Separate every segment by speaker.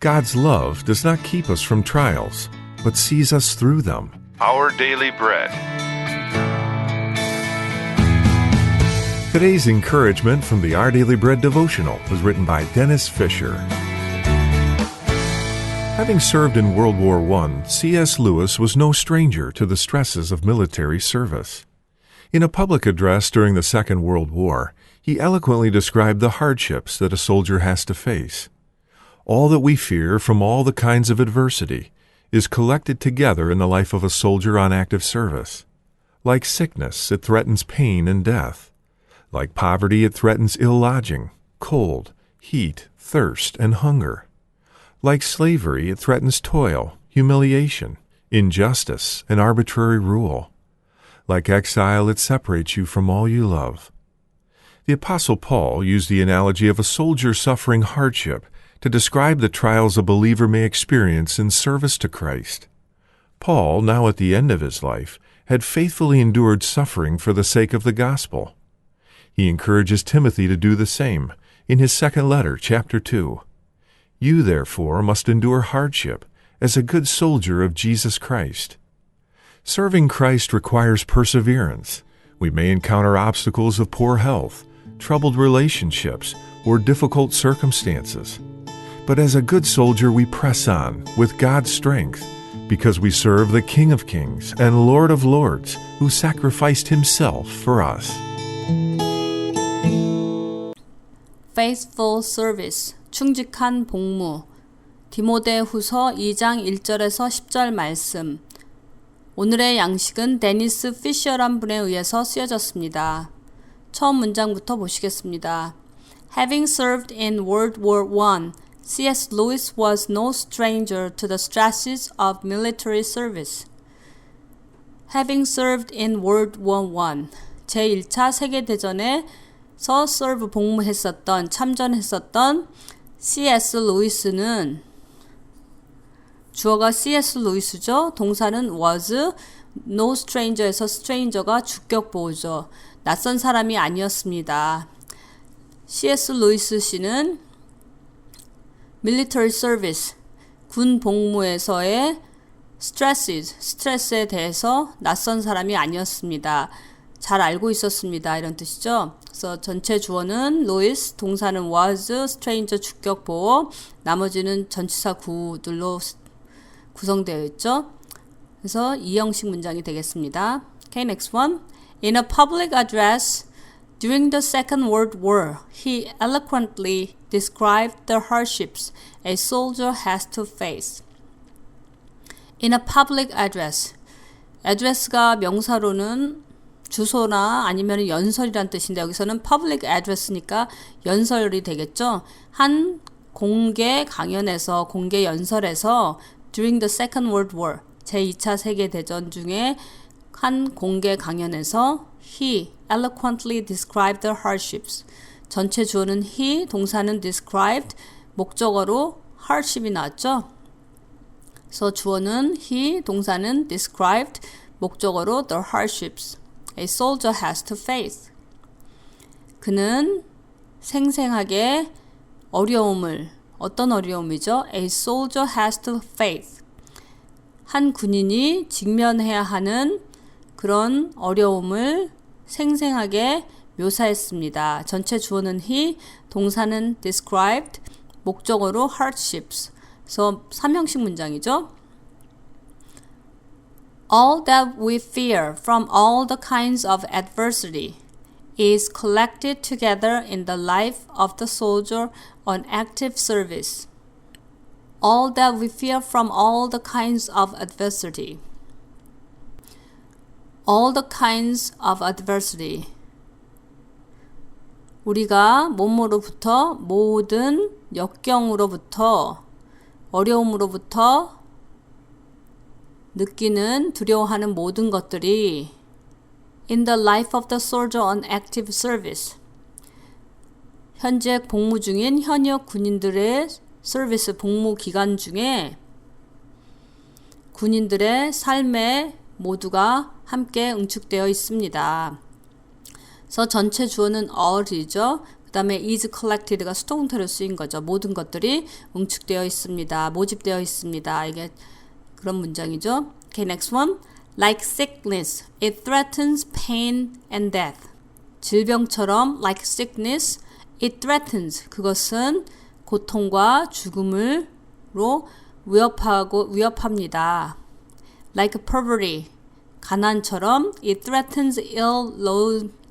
Speaker 1: God's love does not keep us from trials, but sees us through them. Our Daily Bread. Today's encouragement from the Our Daily Bread devotional was written by Dennis Fisher. Having served in World War I, C.S. Lewis was no stranger to the stresses of military service. In a public address during the Second World War, he eloquently described the hardships that a soldier has to face. All that we fear from all the kinds of adversity is collected together in the life of a soldier on active service. Like sickness, it threatens pain and death. Like poverty, it threatens ill lodging, cold, heat, thirst, and hunger. Like slavery, it threatens toil, humiliation, injustice, and arbitrary rule. Like exile, it separates you from all you love. The Apostle Paul used the analogy of a soldier suffering hardship to describe the trials a believer may experience in service to Christ. Paul, now at the end of his life, had faithfully endured suffering for the sake of the gospel. He encourages Timothy to do the same in his second letter, chapter 2. You, therefore, must endure hardship as a good soldier of Jesus Christ. Serving Christ requires perseverance. We may encounter obstacles of poor health, troubled relationships, or difficult circumstances. But as a good soldier, we press on with God's strength because we serve the King of Kings and Lord of Lords who sacrificed himself for us.
Speaker 2: faithful service, 충직한 복무. 디모데 후서 2장 1절에서 10절 말씀. 오늘의 양식은 데니스 피셔란 분에 의해서 쓰여졌습니다. 처음 문장부터 보시겠습니다. Having served in World War I, C.S. Lewis was no stranger to the stresses of military service. Having served in World War I, 제1차 세계대전에서 serve 복무했었던, 참전했었던 C.S. 루이스는 주어가 C.S. 루이스죠. 동사는 was, no stranger에서 stranger가 주격 보호죠. 낯선 사람이 아니었습니다. C.S. 루이스 씨는 military service, 군 복무에서의 stresses, 스트레스에 대해서 낯선 사람이 아니었습니다. 잘 알고 있었습니다. 이런 뜻이죠. 그래서 전체 주어는 Louis, 동사는 was, stranger 주격 보호, 나머지는 전치사 구들로 구성되어 있죠. 그래서 이 형식 문장이 되겠습니다. Okay, next one. In a public address during the Second World War, he eloquently described the hardships a soldier has to face. In a public address. address가 명사로는 주소나 아니면 연설이란 뜻인데 여기서는 public address니까 연설이 되겠죠. 한 공개 강연에서 공개 연설에서 during the Second World War 제2차 세계 대전 중에 한 공개 강연에서 he eloquently described the hardships. 전체 주어는 he, 동사는 described, 목적어로 hardship이 나왔죠. 그래서 주어는 he, 동사는 described, 목적어로 the hardships a soldier has to face. 그는 생생하게 어려움을 어떤 어려움이죠? A soldier has to face. 한 군인이 직면해야 하는 그런 어려움을 생생하게 묘사했습니다. 전체 주어는 he, 동사는 described, 목적어로 hardships. 그래서 삼형식 문장이죠. All that we fear from all the kinds of adversity is collected together in the life of the soldier on active service. All that we fear from all the kinds of adversity. All the kinds of adversity. 우리가 몸으로부터 모든 역경으로부터 어려움으로부터 느끼는 두려워하는 모든 것들이 in the life of the soldier on active service 현재 복무 중인 현역 군인들의 서비스 복무 기간 중에 군인들의 삶에 모두가 함께 응축되어 있습니다. 그래서 전체 주어는 all이죠. 그 다음에 is collected가 수동태로 쓰인 거죠. 모든 것들이 응축되어 있습니다. 모집되어 있습니다. 이게 그런 문장이죠. Okay, next one. Like sickness, it threatens pain and death. 질병처럼 like sickness, it threatens. 그것은 고통과 죽음을로 위협하고 위협합니다. Like poverty, 가난처럼 it threatens ill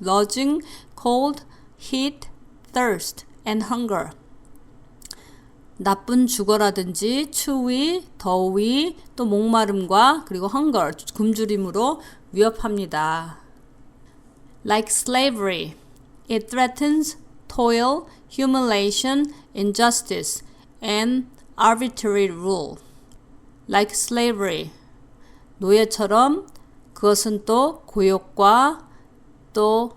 Speaker 2: lodging, cold, heat, thirst, and hunger. 나쁜 주거라든지 추위, 더위, 또 목마름과 그리고 hunger, 굶주림으로 위협합니다. Like slavery, it threatens toil, humiliation, injustice, and arbitrary rule. Like slavery, 노예처럼 그것은 또 고욕과 또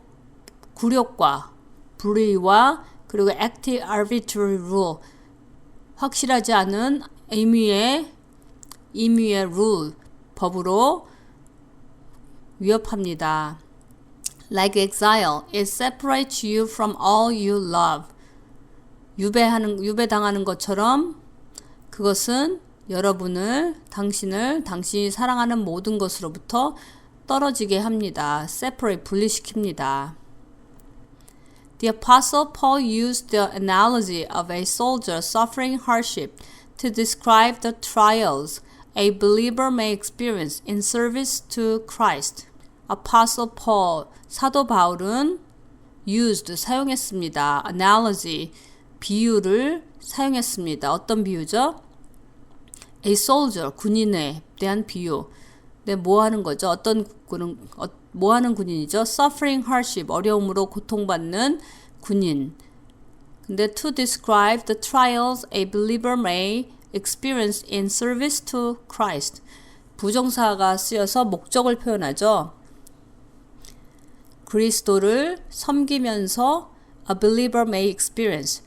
Speaker 2: 굴욕과 불의와 그리고 active arbitrary rule 확실하지 않은 임의의 임의의 rule 법으로 위협합니다. Like exile, it separates you from all you love. 유배하는 유배당하는 것처럼 그것은 여러분을 당신을 당신이 사랑하는 모든 것으로부터 떨어지게 합니다. separate 분리시킵니다. The apostle Paul used the analogy of a soldier suffering hardship to describe the trials a believer may experience in service to Christ. Apostle Paul 사도 바울은 used 사용했습니다. analogy 비유를 사용했습니다. 어떤 비유죠? A soldier 군인에 대한 비유. 네, 뭐 하는 거죠? 어떤 군은 어, 뭐 하는 군인이죠? suffering hardship 어려움으로 고통받는 군인. 근데 to describe the trials a believer may experience in service to Christ. 부정사가 쓰여서 목적을 표현하죠. 그리스도를 섬기면서 a believer may experience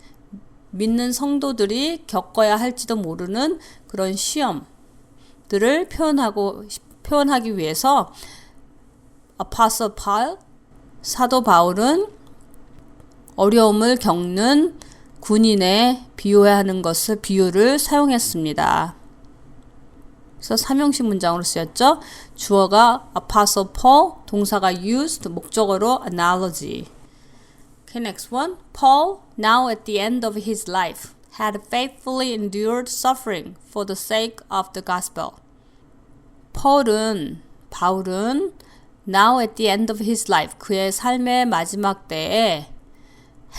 Speaker 2: 믿는 성도들이 겪어야 할지도 모르는 그런 시험들을 표현하고 표현하기 위해서 Apostle Paul 사도 바울은 어려움을 겪는 군인에 비유하는 것을 비유를 사용했습니다. 그래서 삼형식 문장으로 쓰였죠. 주어가 Apostle Paul, 동사가 used, 목적어로 analogy. Okay, next one. Paul, now at the end of his life, had faithfully endured suffering for the sake of the gospel. 폴은 바울은 now at the end of his life 그의 삶의 마지막 때에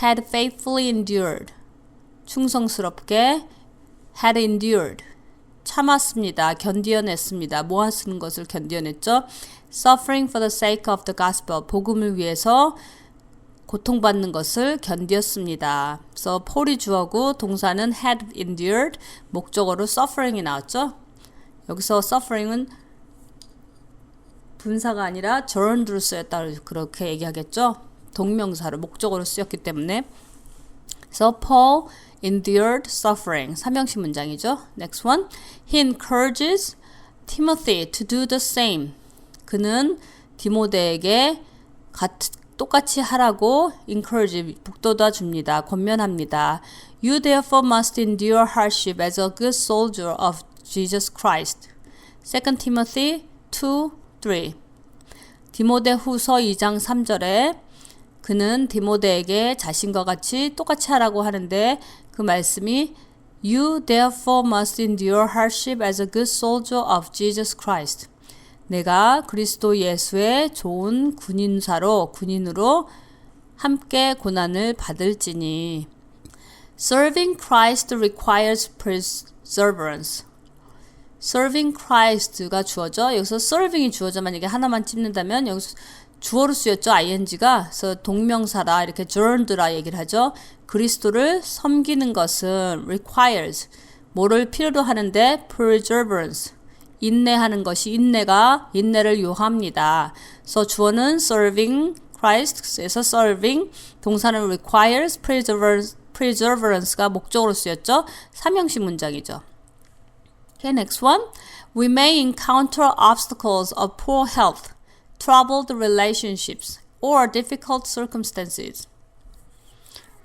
Speaker 2: had faithfully endured 충성스럽게 had endured 참았습니다. 견디어냈습니다. 뭐 하시는 것을 견디어냈죠? suffering for the sake of the gospel 복음을 위해서 고통받는 것을 견디었습니다. 그래서 폴이 주어고 동사는 had endured 목적어로 suffering이 나왔죠. 여기서 suffering은 분사가 아니라 gerund로 쓰였다 그렇게 얘기하겠죠. 동명사로 목적어로 쓰였기 때문에 그래서 Paul endured suffering 삼형식 문장이죠. Next one. He encourages Timothy to do the same. 그는 디모데에게 같, 똑같이 하라고 encourage 북돋아 줍니다. 권면합니다. You therefore must endure hardship as a good soldier of Jesus Christ. 2 Timothy 2, 3. 디모데 후서 2장 3절에 그는 디모데에게 자신과 같이 똑같이 하라고 하는데 그 말씀이 You therefore must endure hardship as a good soldier of Jesus Christ. 내가 그리스도 예수의 좋은 군인사로 군인으로 함께 고난을 받을지니 Serving Christ requires perseverance. Serving Christ가 주어져 여기서 serving이 주어져 만약에 하나만 찝는다면 여기서 주어로 쓰였죠 ing가 그래서 동명사라 이렇게 journed라 얘기를 하죠. 그리스도를 섬기는 것은 requires 뭐를 필요로 하는데 perseverance 인내하는 것이 인내가 인내를 요합니다. 그래서 주어는 serving Christ에서 serving 동사는 requires perseverance, perseverance가 목적으로 쓰였죠. 삼형식 문장이죠. Okay, next one. We may encounter obstacles of poor health, troubled relationships, or difficult circumstances.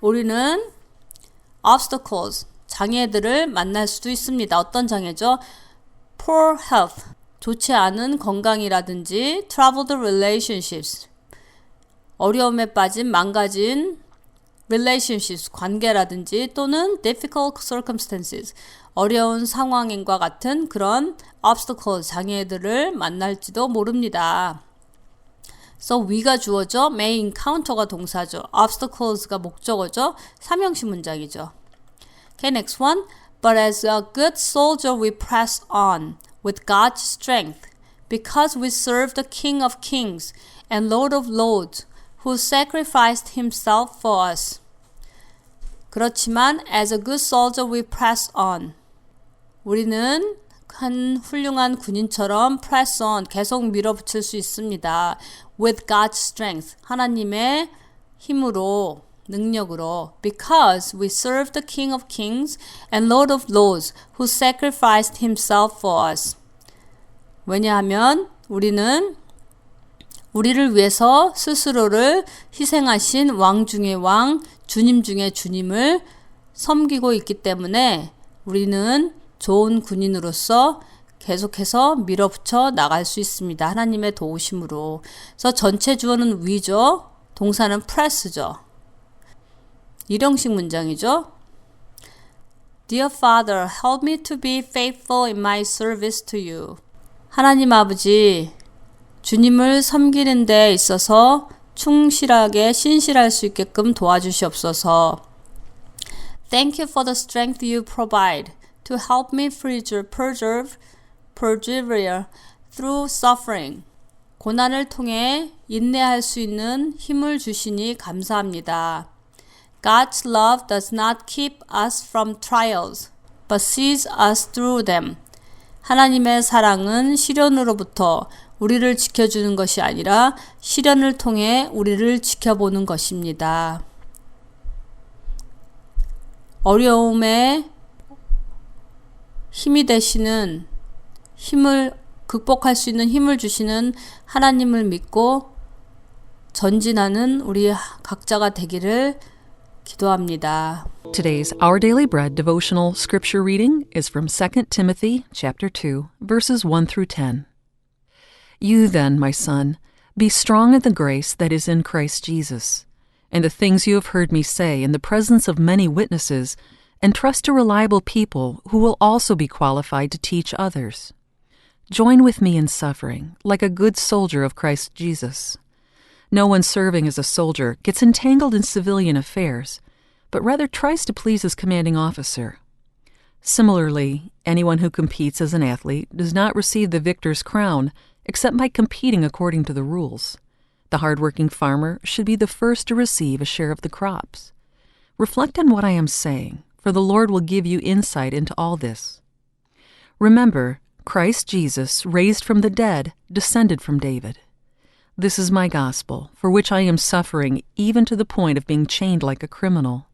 Speaker 2: 우리는 obstacles, 장애들을 만날 수도 있습니다. 어떤 장애죠? Poor health, 좋지 않은 건강이라든지 troubled relationships, 어려움에 빠진 망가진 relationships, 관계라든지 또는 difficult circumstances, 어려운 상황인과 같은 그런 obstacles, 장애들을 만날지도 모릅니다. So we가 주어져, may encounter가 동사죠. obstacles가 목적어죠. 삼형식 문장이죠. Okay, next one. But as a good soldier we press on with God's strength because we serve the King of kings and Lord of lords who sacrificed himself for us. 그렇지만 as a good soldier we press on. 우리는 한 훌륭한 군인처럼 press on 계속 밀어붙일 수 있습니다. with God's strength 하나님의 힘으로 능력으로 because we serve the King of Kings and Lord of Lords who sacrificed himself for us. 왜냐하면 우리는 우리를 위해서 스스로를 희생하신 왕 중의 왕, 주님 중의 주님을 섬기고 있기 때문에 우리는 좋은 군인으로서 계속해서 밀어붙여 나갈 수 있습니다. 하나님의 도우심으로. 그래서 전체 주어는 위죠. 동사는 press죠. 일형식 문장이죠. Dear Father, help me to be faithful in my service to you. 하나님 아버지, 주님을 섬기는 데 있어서 충실하게 신실할 수 있게끔 도와주시옵소서. Thank you for the strength you provide to help me preserve, persevere through suffering. 고난을 통해 인내할 수 있는 힘을 주시니 감사합니다. God's love does not keep us from trials, but sees us through them. 하나님의 사랑은 시련으로부터 우리를 지켜주는 것이 아니라 시련을 통해 우리를 지켜보는 것입니다. 어려움에 힘이 되시는 힘을 극복할 수 있는 힘을 주시는 하나님을 믿고 전진하는 우리 각자가 되기를 기도합니다.
Speaker 3: Today's Our Daily Bread devotional scripture reading is from 2 Timothy chapter 2 verses 1 through 10. You then, my son, be strong in the grace that is in Christ Jesus. And the things you have heard me say in the presence of many witnesses, entrust to reliable people who will also be qualified to teach others. Join with me in suffering, like a good soldier of Christ Jesus. No one serving as a soldier gets entangled in civilian affairs, but rather tries to please his commanding officer. Similarly, anyone who competes as an athlete does not receive the victor's crown except by competing according to the rules. The hardworking farmer should be the first to receive a share of the crops. Reflect on what I am saying, for the Lord will give you insight into all this. Remember, Christ Jesus, raised from the dead, descended from David. This is my gospel, for which I am suffering even to the point of being chained like a criminal.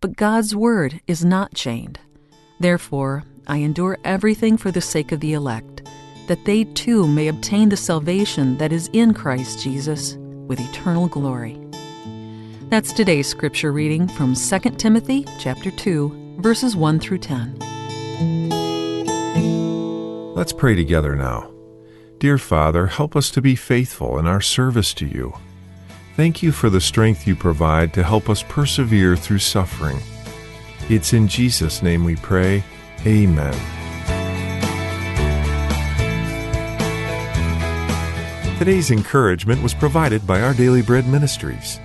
Speaker 3: But God's word is not chained. Therefore, I endure everything for the sake of the elect, that they too may obtain the salvation that is in Christ Jesus with eternal glory. That's today's scripture reading from 2 Timothy chapter 2, verses 1 through 10.
Speaker 1: Let's pray together now. Dear Father, help us to be faithful in our service to you. Thank you for the strength you provide to help us persevere through suffering. It's in Jesus' name we pray. Amen. Today's encouragement was provided by Our Daily Bread Ministries.